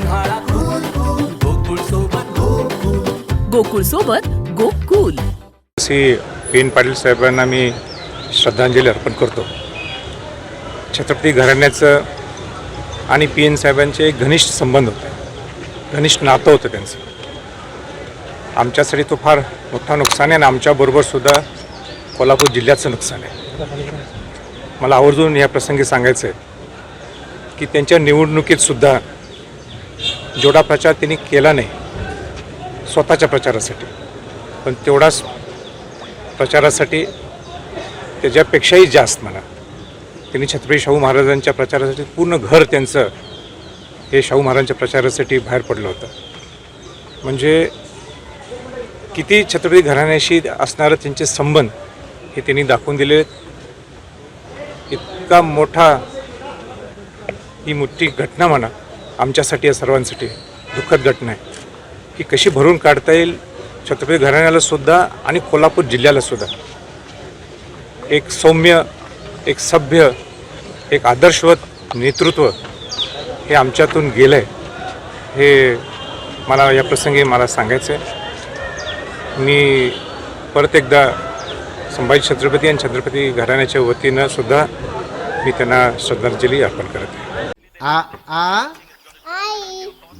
उन्हाळा गोकुळ सोबत गोकुळ सोबत गोकुल. श्री एन पाटील साहेबांना मी श्रद्धांजली अर्पण करतो. छत्रपती घराण्याचं आणि पी एन साहेबांचे एक घनिष्ठ संबंध होते. घनिष्ठ नातं होतं त्यांचं. आमच्यासाठी तो फार मोठा नुकसान आहे आणि आमच्याबरोबरसुद्धा कोल्हापूर जिल्ह्याचं नुकसान आहे. मला आवर्जून या प्रसंगी सांगायचं आहे की त्यांच्या निवडणुकीतसुद्धा जेवढा प्रचार त्यांनी केला नाही स्वतःच्या प्रचारासाठी. पण तेवढाच प्रचारासाठी त्याच्यापेक्षाही जास्त म्हणा. त्यांनी छत्रपती शाहू महाराजांच्या प्रचारासाठी पूर्ण घर त्यांचं हे शाहू महाराजांच्या प्रचारासाठी बाहेर पडलं होतं. म्हणजे किती छत्रपती घराण्याशी असणारं त्यांचे संबंध हे त्यांनी दाखवून दिले. इतका मोठा ही मोठी घटना म्हणा आमच्यासाठी या सर्वांसाठी दुःखद घटना आहे. ही कशी भरून काढता येईल छत्रपती घराण्याला सुद्धा आणि कोल्हापूर जिल्ह्याला सुद्धा. एक सौम्य एक सभ्य एक आदर्शवत नेतृत्व हे आमच्यातून गेलं आहे हे मला या प्रसंगी मला सांगायचं आहे मी परत एकदा संभाजी छत्रपती आणि छत्रपती घराण्याच्या वतीनं सुद्धा मी त्यांना श्रद्धांजली अर्पण करत आहे. आ आ?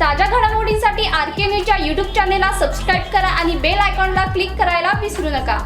ताज्या घडामोडींसाठी आर के न्यूजच्या यूट्यूब चॅनेलला सबस्क्राईब करा आणि बेल आयकॉनला क्लिक करायला विसरू नका.